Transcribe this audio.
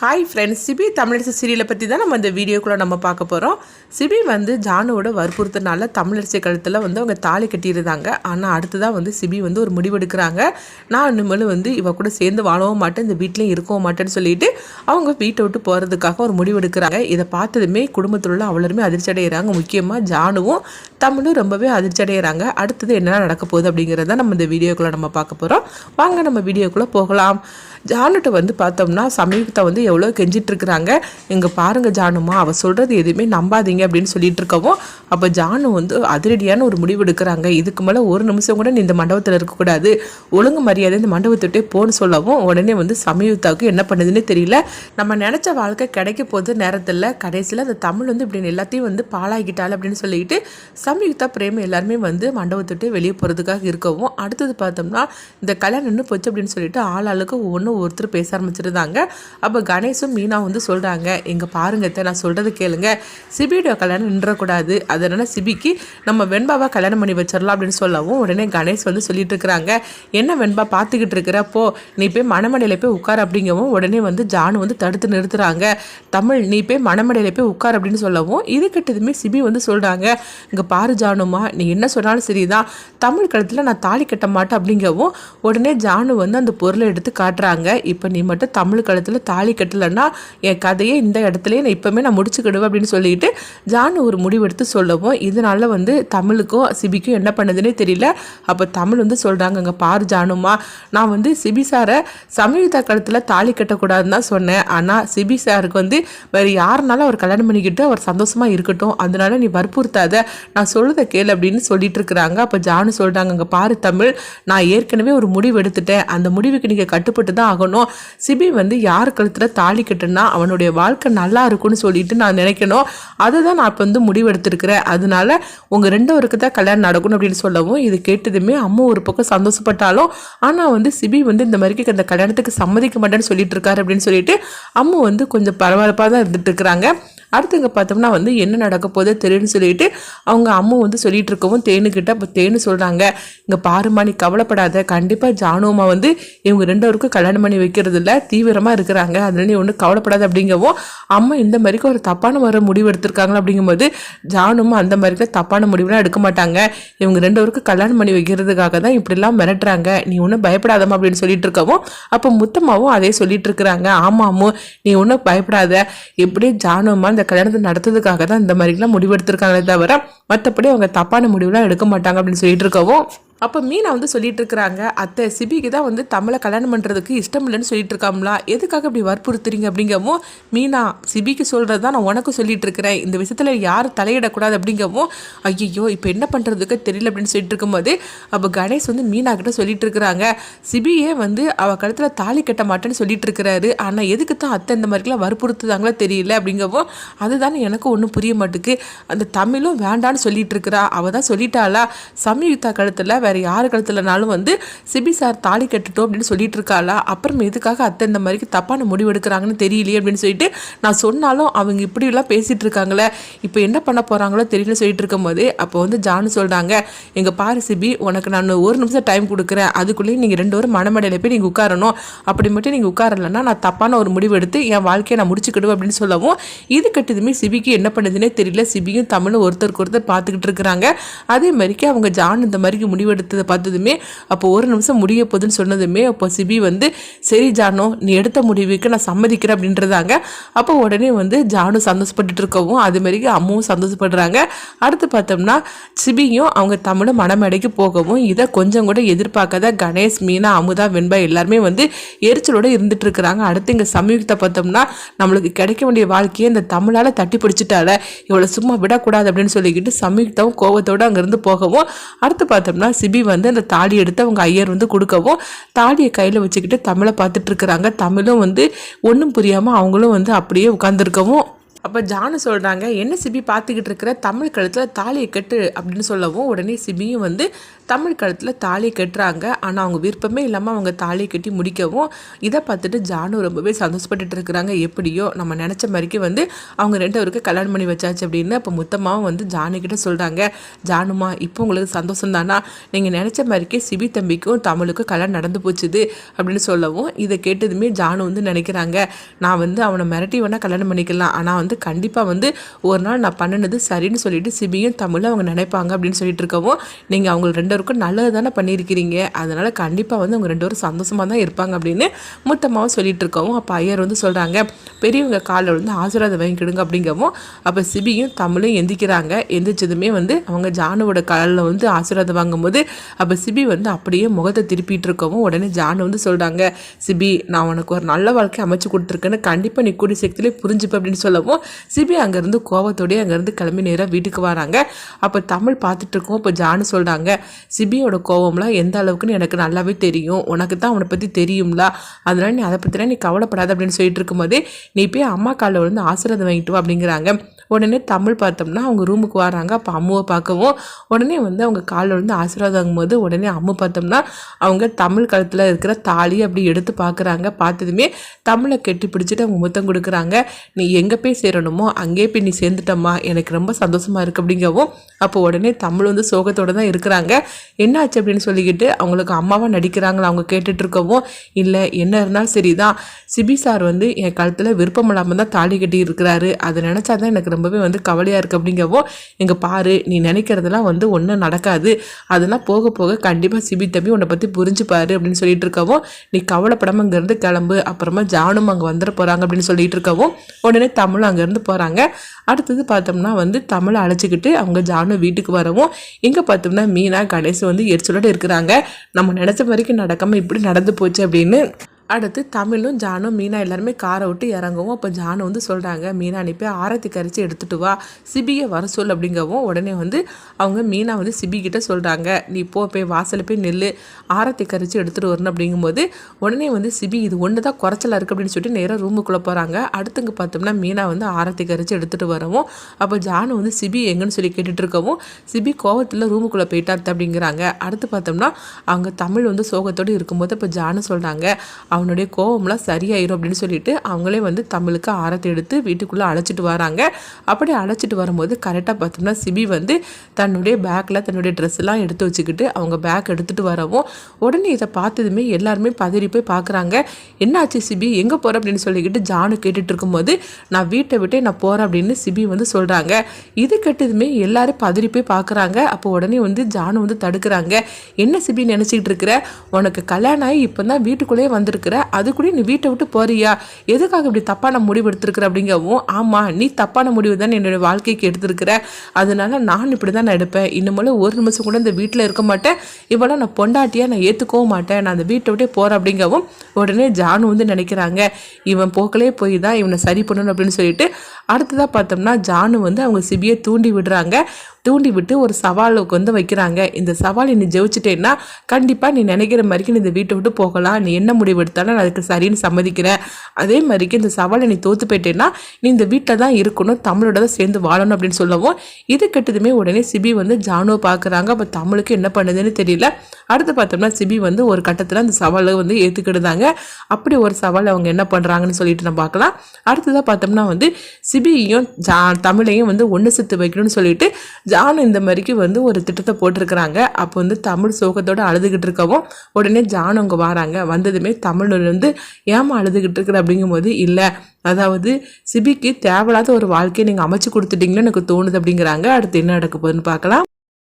Hi friends CP Tamilarasu சீரியலை பற்றி தான் நம்ம இந்த வீடியோக்குள்ளே நம்ம பார்க்க போகிறோம் சிபி வந்து ஜானுவோட வற்புறுத்தினால தமிழரசு கழுத்தில் வந்து அவங்க தாலி கட்டியிருந்தாங்க. ஆனால் அடுத்ததாக வந்து சிபி வந்து ஒரு முடிவெடுக்கிறாங்க. நான் இனிமேல் வந்து இவ கூட சேர்ந்து வாழவும் மாட்டேன் இந்த வீட்லேயும் இருக்கவும் மாட்டேன்னு சொல்லிட்டு அவங்க வீட்டை விட்டு போகிறதுக்காக ஒரு முடிவெடுக்கிறாங்க. இதை பார்த்ததுமே குடும்பத்தில் உள்ள அவ்வளோருமே அதிர்ச்சி அடைகிறாங்க முக்கியமாக ஜானுவும் தமிழும் ரொம்பவே அதிர்ச்சி அடைகிறாங்க அடுத்தது என்னென்ன நடக்க போகுது அப்படிங்கிறத நம்ம இந்த வீடியோக்குள்ளே நம்ம பார்க்க போகிறோம் வாங்க நம்ம வீடியோக்குள்ளே போகலாம். ஜானுட்ட வந்து பார்த்தோம்னா சமீபத்தை வந்து எவ்வளோ கெஞ்சிட்ருக்குறாங்க இங்கே பாருங்க ஜானுமா அவள் சொல்கிறது எதுவுமே நம்பாதீங்க அப்படின்னு சொல்லிட்டு இருக்கவும் அப்போ ஜானு வந்து அதிரடியான ஒரு முடிவு எடுக்கிறாங்க. இதுக்கு மேலே ஒரு நிமிஷம் கூட நீ இந்த மண்டபத்தில் இருக்கக்கூடாது. ஒழுங்கு மரியாதை இந்த மண்டபத்துட்டே போன்னு சொல்லவும் உடனே வந்து சமீபத்தாவுக்கு என்ன பண்ணுதுன்னே தெரியல. நம்ம நினச்ச வாழ்க்கை கிடைக்க போது நேரத்தில். கடைசியில் அந்த தமிழ் வந்து இப்படி எல்லாத்தையும் வந்து பாழாகிட்டாள் அப்படின்னு சொல்லிட்டு சமீபத்தா பிரேம எல்லாருமே வந்து மண்டபத்துட்டு வெளியே போகிறதுக்காக இருக்கவும் அடுத்தது பார்த்தோம்னா இந்த கல்யாணம் நின்று போச்சு அப்படின்னு சொல்லிட்டு ஆள் ஆளுக்கு ஒன்று ஒருத்தர் பேச ஆரம்பிச்சிருந்தாங்க. அப்போ கணேஷும் மீனா வந்து சொல்கிறாங்க இங்கே பாருங்க நான் சொல்கிறது கேளுங்க. சிபியோட கல்யாணம் நின்றக்கூடாது. அதனால் சிபிக்கு நம்ம வெண்பாவை கல்யாணம் பண்ணி வச்சிடலாம் அப்படின்னு சொல்லவும் உடனே கணேஷ் வந்து சொல்லிட்டு இருக்கிறாங்க. என்ன வெண்பா பார்த்துக்கிட்டு இருக்கிற? போ நீ போய் மணமடையில் போய் உட்கார் அப்படிங்கவும் உடனே வந்து ஜானு வந்து தடுத்து நிறுத்துறாங்க. தமிழ் நீ போய் மணமடையில் போய் உட்கார் அப்படின்னு சொல்லவும் இது கிட்டதுமே சிபி வந்து சொல்கிறாங்க இங்கே பாரு ஜானுமா நீ என்ன சொன்னாலும் சரிதான். தமிழ் கழுத்தில் நான் தாலி கட்ட மாட்டேன் அப்படிங்கவும் உடனே ஜானு வந்து அந்த பொருளை எடுத்து காட்டுறாங்க. இப்போ நீ மட்டும் தமிழ் கழுத்தில் தாலி கட்டலைன்னா என் கதையை இந்த இடத்துலையே நான் இப்போவுமே நான் முடிச்சுக்கிடுவேன் அப்படின்னு சொல்லிட்டு ஜானு ஒரு முடிவெடுத்து சொல்லவும் இதனால வந்து தமிழுக்கும் சிபிக்கும் என்ன பண்ணுதுன்னே தெரியல. அப்போ தமிழ் வந்து சொல்கிறாங்க இங்கே பாரு ஜானுமா நான் வந்து சிபி சாரை சமயுக்தா கழுத்தில் தாலி கட்டக்கூடாதுன்னு தான் சொன்னேன். ஆனால் சிபி சாருக்கு வந்து வேறு யாருனாலும் அவர் கல்யாணம் பண்ணிக்கிட்டு அவர் சந்தோஷமாக இருக்கட்டும். அதனால நீ வற்புறுத்தாத நான் சொல்லுத கேள் அப்படின்னு சொல்லிட்டு இருக்கிறாங்க. அப்போ ஜானு சொல்கிறாங்க இங்கே பாரு தமிழ் நான் ஏற்கனவே ஒரு முடிவு எடுத்துட்டேன். அந்த முடிவுக்கு நீங்கள் கட்டுப்பட்டு தான் ஆகணும். சிபி வந்து யார் கழுத்தில் தாலி கட்டுனா அவனுடைய வாழ்க்கை நல்லா இருக்கும்னு சொல்லிட்டு நான் நினைக்கணும். அதை தான் நான் இப்போ வந்து முடிவெடுத்திருக்கிறேன். அதனால உங்கள் ரெண்டவருக்கு தான் கல்யாணம் நடக்கணும் அப்படின்னு சொல்லவும் இது கேட்டதுமே அம்மா ஒரு பக்கம் சந்தோஷப்பட்டாலும் ஆனால் வந்து சிபி வந்து இந்த மாதிரி அந்த கல்யாணத்துக்கு சம்மதிக்க மாட்டேன்னு சொல்லிட்டு இருக்காரு அப்படின்னு சொல்லிட்டு அம்மு வந்து கொஞ்சம் பரபரப்பாக தான் இருந்துட்டு இருக்கிறாங்க அடுத்தவங்க பார்த்தோம்னா வந்து என்ன நடக்க போதோ தெரியும்னு சொல்லிட்டு அவங்க அம்மா வந்து சொல்லிட்டு இருக்கவும் தேனுக்கிட்ட இப்போ தேனு சொல்கிறாங்க இங்கே பாருமா நீ கவலைப்படாத. கண்டிப்பாக ஜானுமா வந்து இவங்க ரெண்டவருக்கும் கல்யாணம் பண்ணி வைக்கிறது இல்லை தீவிரமாக இருக்கிறாங்க. அதனால நீ ஒன்றும் கவலைப்படாத அப்படிங்கவும் அம்மா இந்த மாதிரிக்கு ஒரு தப்பான வர முடிவு எடுத்திருக்காங்களா அப்படிங்கும்போது ஜானுமா அந்த மாதிரிக்கு தப்பான முடிவுலாம் எடுக்க மாட்டாங்க. இவங்க ரெண்டவருக்கும் கல்யாணம் பண்ணி வைக்கிறதுக்காக தான் இப்படிலாம் மிரட்டுறாங்க. நீ ஒன்றும் பயப்படாதம்மா அப்படின்னு சொல்லிட்டு இருக்கவும் அப்போ முத்தம்மாவும் அதே சொல்லிட்டு இருக்கிறாங்க. ஆமாமோ நீ ஒன்றும் பயப்படாத. எப்படி ஜானுமா அந்த கல்யாணத்தை நடத்துறதுக்காக தான் இந்த மாதிரிலாம் முடிவெடுத்திருக்காங்களே தவிர மற்றபடி அவங்க தப்பான முடிவுலாம் எடுக்க மாட்டாங்க அப்படின்னு சொல்லிட்டு இருக்கவும் அப்போ மீனா வந்து சொல்லிட்டு இருக்கிறாங்க அத்தை சிபிக்கு தான் வந்து தமிழை கல்யாணம் பண்ணுறதுக்கு இஷ்டம் இல்லைன்னு சொல்லிட்டு இருக்காங்களா எதுக்காக இப்படி வற்புறுத்துறீங்க? அப்படிங்கவும் மீனா சிபிக்கு சொல்கிறது தான் நான் உனக்கு சொல்லிட்டு இருக்கிறேன் இந்த விஷயத்தில் யாரும் தலையிடக்கூடாது அப்படிங்கவும் ஐயோ இப்போ என்ன பண்ணுறதுக்கு தெரியல அப்படின்னு சொல்லிட்டு இருக்கும்போது அப்போ கணேஷ் வந்து மீனா கிட்ட சொல்லிட்டு இருக்கிறாங்க சிபியே வந்து அவ கழுத்தில் தாலி கட்ட மாட்டேன்னு சொல்லிட்டு இருக்கிறாரு ஆனால் எதுக்கு தான் அத்தை இந்த மாதிரிலாம் வற்புறுத்துதாங்களோ தெரியல அப்படிங்கவும் அதுதானே எனக்கு ஒன்றும் புரிய மாட்டுக்கு. அந்த தமிழும் வேண்டான்னு சொல்லிட்டு இருக்கிறா அவள் தான் சொல்லிட்டாளா? சம்யுக்தா கழுத்தில் வேறு யார் கழுத்துலனாலும் வந்து சிபி சார் தாலி கட்டுட்டோம் அப்படின்னு சொல்லிட்டு இருக்காளா? அப்புறம் எதுக்காக அத்தை இந்த மாதிரி தப்பான முடிவு எடுக்கிறாங்கன்னு தெரியலையே அப்படின்னு சொல்லிட்டு நான் சொன்னாலும் அவங்க இப்படிலாம் பேசிகிட்டு இருக்காங்களே இப்போ என்ன பண்ண போறாங்களோ தெரியல சொல்லிட்டு இருக்கும்போது அப்போ வந்து ஜானு சொல்கிறாங்க எங்கள் பாரு சிபி உனக்கு நான் ஒரு நிமிஷம் டைம் கொடுக்குறேன். அதுக்குள்ளேயே நீங்கள் ரெண்டு பேரும் மனமடையில் போய் நீங்கள் உட்காரணும். அப்படி மட்டும் நீங்கள் உட்காரலன்னா நான் தப்பான ஒரு முடிவு எடுத்து என் வாழ்க்கையை நான் முடிச்சுக்கிடுவேன் அப்படின்னு சொல்லவும் இது கட்டதுமே சிபிக்கு என்ன பண்ணுதுன்னே தெரியல. சிபியும் தமிழும் ஒருத்தருக்கு ஒருத்தர் பார்த்துக்கிட்டு இருக்கிறாங்க. அதே மாதிரிக்கு அவங்க ஜான் இந்த மாதிரி முடிவு எடுத்ததை பார்த்ததுமே அப்போ ஒரு நிமிஷம் முடிய போகுதுன்னு சொன்னதுமே அப்போ சிபி வந்து சரி ஜானோ நீ எடுத்த முடிவுக்கு நான் சம்மதிக்கிறேன் அப்படின்றதாங்க. அப்போ உடனே வந்து ஜானு சந்தோஷப்பட்டுட்டு இருக்கவும் அதுமாரிக்கு அம்மாவும் சந்தோஷப்படுறாங்க. அடுத்து பார்த்தோம்னா சிபியும் அவங்க தமிழும் மனமேடைக்கு போகவும் இதை கொஞ்சம் கூட எதிர்பார்க்காத கணேஷ் மீனா அமுதா வெண்பா எல்லாருமே வந்து எரிச்சலோட இருந்துட்டு இருக்கிறாங்க. அடுத்து இங்கே சமீபத்தை பார்த்தோம்னா நம்மளுக்கு கிடைக்க வேண்டிய வாழ்க்கையை இந்த தமிழால் தட்டி பிடிச்சிட்டால இவளை சும்மா விடக்கூடாது அப்படின்னு சொல்லிக்கிட்டு சமீபத்தவும் கோவத்தோடு அங்கேருந்து போகவும் அடுத்து பார்த்தோம்னா சிபி சிபி வந்து அந்த தாலி எடுத்து அவங்க ஐயர் வந்து கொடுக்கவும் தாலியை கையில் வச்சுக்கிட்டு தமிழை பார்த்துட்டு இருக்கிறாங்க. தமிழும் வந்து ஒன்றும் புரியாமல் அவங்களும் வந்து அப்படியே உட்காந்துருக்கவும் அப்போ ஜானு சொல்கிறாங்க என்ன சிபி பார்த்துக்கிட்டு இருக்கிற? தமிழ் கழுத்தில் தாலியை கட்டு அப்படின்னு சொல்லவும் உடனே சிபியும் வந்து தமிழ் கழுத்தில் தாலி கட்டுறாங்க. ஆனால் அவங்க விருப்பமே இல்லாமல் அவங்க தாலி கட்டி முடிக்கவும் இதை பார்த்துட்டு ஜானு ரொம்பவே சந்தோஷப்பட்டுட்டு இருக்கிறாங்க. எப்படியோ நம்ம நினச்ச மாதிரிக்கு வந்து அவங்க ரெண்டு பேருக்கு கல்யாணம் பண்ணி வச்சாச்சு அப்படின்னு அப்போ முத்தமாவும் வந்து ஜானு கிட்ட சொல்கிறாங்க ஜானுமா இப்போ உங்களுக்கு சந்தோஷம் தானா? நீங்கள் நினச்ச மாதிரிக்கே சிபி தம்பிக்கும் தமிழுக்கும் கல்யாணம் நடந்து போச்சுது அப்படின்னு சொல்லவும் இதை கேட்டதுமே ஜானு வந்து நினைக்கிறாங்க. நான் வந்து அவனை மிரட்டி வேணால் கல்யாணம் பண்ணிக்கலாம். ஆனால் வந்து கண்டிப்பாக வந்து ஒரு நாள் நான் பண்ணினது சரின்னு சொல்லிட்டு சிபியும் தமிழும் அவங்க நினைப்பாங்க அப்படின்னு சொல்லிட்டு இருக்கவும் நீங்கள் அவங்க ரெண்டு பேருக்கும் நல்லது தானே பண்ணியிருக்கிறீங்க? அதனால் கண்டிப்பாக வந்து அவங்க ரெண்டு பேரும் சந்தோஷமாக தான் இருப்பாங்க அப்படின்னு மூத்தமாவும் சொல்லிட்டு இருக்கவும் அப்போ ஐயர் வந்து சொல்கிறாங்க பெரியவங்க காலில் வந்து ஆசீர்வாதம் வாங்கிக்கிடுங்க அப்படிங்கவும் அப்போ சிபியும் தமிழும் எந்திக்கிறாங்க. எந்திரிச்சதுமே வந்து அவங்க ஜானுவோட காலில் வந்து ஆசீர்வாதம் வாங்கும்போது அப்போ சிபி வந்து அப்படியே முகத்தை திருப்பிட்டு இருக்கவும் உடனே ஜானு வந்து சொல்கிறாங்க சிபி நான் உனக்கு ஒரு நல்ல வாழ்க்கை அமைச்சு கொடுத்துருக்கேன்னு கண்டிப்பாக நீ கூடிய சக்தியிலே புரிஞ்சுப்ப அப்படின்னு சொல்லவும் சிபி அங்கேருந்து கோவத்தோடய அங்கேருந்து கிளம்பி நேராக வீட்டுக்கு வராங்க. அப்போ தமிழ் பார்த்துட்டு இருக்கோம் இப்போ ஜானு சொல்கிறாங்க சிபியோட கோவம்லாம் எந்த அளவுக்குன்னு எனக்கு நல்லாவே தெரியும். உனக்கு தான் அவனை பற்றி தெரியும்ல. அதனால் நீ அதை பற்றினா நீ கவலைப்படாத அப்படின்னு சொல்லிட்டு இருக்கும்போது நீ போய் அம்மா காலில் விழுந்து ஆசீர்வாதம் வாங்கிட்டு வா அப்படிங்கிறாங்க. உடனே தமிழ் பார்த்தோம்னா அவங்க ரூமுக்கு வராங்க. அப்போ அம்முவை பார்க்கவும் உடனே வந்து அவங்க காலில் விழுந்து ஆசீர்வாதம் போது உடனே அம்மு பார்த்தோம்னா அவங்க தமிழ் கழுத்தில் இருக்கிற தாலி அப்படி எடுத்து பார்க்குறாங்க. பார்த்ததுமே தமிழை கெட்டி பிடிச்சிட்டு அவங்க முத்தம் கொடுக்குறாங்க. நீ எங்கே போய் சேரணுமோ அங்கேயே போய் நீ சேர்ந்துட்டம்மா. எனக்கு ரொம்ப சந்தோஷமாக இருக்குது அப்படிங்கவும் அப்போ உடனே தமிழ் வந்து சோகத்தோடு தான் இருக்கிறாங்க. என்னாச்சு அப்படின்னு சொல்லிக்கிட்டு அவங்களுக்கு அம்மாவாக நடிக்கிறாங்களா அவங்க கேட்டுட்ருக்கவும் இல்லை என்ன இருந்தாலும் சரி தான் சிபி சார் வந்து என் காலத்தில் விருப்பம் இல்லாமல் தான் தாலி கட்டி இருக்கிறாரு. அதை நினச்சா தான் எனக்கு ரொம்பவே வந்து கவலையாக இருக்குது அப்படிங்கவும் இங்கே பாரு நீ நினைக்கிறதெல்லாம் வந்து ஒன்றும் நடக்காது. அதெல்லாம் போக போக கண்டிப்பாக சிபி தம்பி உன்னை பற்றி புரிஞ்சுப்பாரு அப்படின்னு சொல்லிட்டு இருக்கவும் நீ கவலைப்படாமல் இங்கேருந்து கிளம்பு அப்புறமா ஜானும் அங்கே வந்துட போகிறாங்க அப்படின்னு சொல்லிட்டு இருக்கவும் உடனே தமிழ் அங்கேருந்து போகிறாங்க அடுத்தது பார்த்தோம்னா வந்து தமிழை அழைச்சிக்கிட்டு அவங்க ஜானு வீட்டுக்கு வரவும் எங்கே பார்த்தோம்னா மீனா கணேஷ் வந்து எரிச்சலோடு இருக்கிறாங்க. நம்ம நினச்ச வரைக்கும் நடக்காமல் இப்படி நடந்து போச்சு அப்படின்னு அடுத்து தமிழும் ஜானும் மீனா எல்லாருமே காரை விட்டு இறங்கவும் அப்போ ஜானு வந்து சொல்கிறாங்க மீனா போய் ஆரத்தி கரைச்சி எடுத்துகிட்டு வா. சிபியை வர சொல் அப்படிங்கவும் உடனே வந்து அவங்க மீனா வந்து சிபி கிட்ட சொல்கிறாங்க நீ போ போய் வாசலில் போய் நெல் ஆரத்தி கரைச்சி எடுத்துகிட்டு வரணும் அப்படிங்கும்போது உடனே வந்து சிபி இது ஒன்று தான் குறைச்சலாக இருக்குது அப்படின்னு சொல்லிட்டு நேராக ரூமுக்குள்ளே போகிறாங்க அடுத்துங்க பார்த்தோம்னா மீனா வந்து ஆரத்தி கரைச்சி எடுத்துகிட்டு வரவும் அப்போ ஜானு வந்து சிபி எங்கன்னு சொல்லி கேட்டுட்டு இருக்கவும் சிபி கோவத்தில் ரூமுக்குள்ளே போயிட்டாத்து அப்படிங்கிறாங்க. அடுத்து பார்த்தோம்னா அவங்க தமிழ் வந்து சோகத்தோடு இருக்கும்போது இப்போ ஜானு சொல்கிறாங்க அவனுடைய கோவம்லாம் சரியாயிரும் அப்படின்னு சொல்லிட்டு அவங்களே வந்து தமிழுக்கு ஆரத்தை எடுத்து வீட்டுக்குள்ளே அழைச்சிட்டு வராங்க. அப்படி அழைச்சிட்டு வரும்போது கரெக்டாக பார்த்தோம்னா சிபி வந்து தன்னுடைய பேக்கில் தன்னுடைய ட்ரெஸ்லாம் எடுத்து வச்சுக்கிட்டு அவங்க பேக் எடுத்துகிட்டு வரவும் உடனே இதை பார்த்ததுமே எல்லாருமே பதறி போய் பார்க்குறாங்க. என்னாச்சு சிபி? எங்கே போகிற அப்படின்னு சொல்லிக்கிட்டு ஜானு கேட்டுட்டு இருக்கும்போது நான் வீட்டை விட்டே நான் போகிறேன் அப்படின்னு சிபி வந்து சொல்கிறாங்க இது கெட்டதுமே எல்லாரும் பதறி போய் பார்க்குறாங்க. அப்போ உடனே வந்து ஜானு வந்து தடுக்கிறாங்க. என்ன சிபி நினச்சிக்கிட்டு இருக்கிற? உனக்கு கல்யாணம் ஆகி இப்போ தான் வீட்டுக்குள்ளேயே வந்திருக்கு. இருக்கிற அது கூட நீ வீட்டை விட்டு போறியா? எதுக்காக இப்படி தப்பான முடிவு எடுத்திருக்கிற அப்படிங்கவும் ஆமாம் நீ தப்பான முடிவு தான் என்னுடைய வாழ்க்கைக்கு எடுத்திருக்கிற. அதனால நான் இப்படி தான் நான் எடுப்பேன். இன்னும் ஒரு நிமிஷம் கூட இந்த வீட்டில் இருக்க மாட்டேன். இவ்வளோ நான் பொண்டாட்டியாக நான் ஏற்றுக்கவும் மாட்டேன். நான் அந்த வீட்டை விட்டே போகிறேன் அப்படிங்கவும் உடனே ஜானு வந்து நினைக்கிறாங்க. இவன் போக்கலே போய் தான் இவனை சரி பண்ணணும் அப்படின்னு சொல்லிட்டு அடுத்ததாக பார்த்தோம்னா ஜானு வந்து அவங்க சிபியை தூண்டி விடுறாங்க. தூண்டி விட்டு ஒரு சவாலுக்கு வந்து வைக்கிறாங்க. இந்த சவால் நீ ஜெயிச்சிட்டேன்னா கண்டிப்பாக நீ நினைக்கிற மாதிரிக்கு நீ இந்த வீட்டை விட்டு போகலாம். நீ என்ன முடிவு எடுத்தாலும் நான் அதுக்கு சரின்னு சம்மதிக்கிறேன். அதே மாதிரிக்கு இந்த சவாலை நீ தோற்று போயிட்டேன்னா நீ இந்த வீட்டில் தான் இருக்கணும். தமிழோட தான் சேர்ந்து வாழணும் அப்படின்னு சொல்லவும் இது கெட்டதுமே உடனே சிபி வந்து ஜானுவை பார்க்குறாங்க அப்போ தமிழுக்கு என்ன பண்ணுதுன்னு தெரியல. அடுத்து பார்த்தோம்னா சிபி வந்து ஒரு கட்டத்தில் அந்த சவாலை வந்து ஏற்றுக்கிடுதாங்க அப்படி ஒரு சவால் அவங்க என்ன பண்ணுறாங்கன்னு சொல்லிட்டு நம்ம பார்க்கலாம். அடுத்ததாக பார்த்தோம்னா வந்து சிபியையும் ஜா தமிழையும் வந்து ஒன்று சேர்த்து வைக்கணும்னு சொல்லிட்டு ஜான் இந்த மாதிரிக்கு வந்து ஒரு திட்டத்தை போட்டிருக்கிறாங்க. அப்போ வந்து தமிழ் சோகத்தோடு அழுதுகிட்டு இருக்கவும் உடனே ஜான் அவங்க வராங்க. வந்ததுமே தமிழ் வந்து ஏமா அழுதுகிட்டு இருக்கிற அப்படிங்கும்போது இல்லை அதாவது சிபிக்கு தேவையில்லாத ஒரு வாழ்க்கையை நீங்கள் அமைச்சு கொடுத்துட்டீங்கன்னு எனக்கு தோணுது அப்படிங்கிறாங்க. அடுத்து என்ன நடக்க போகுதுன்னு பார்க்கலாம்.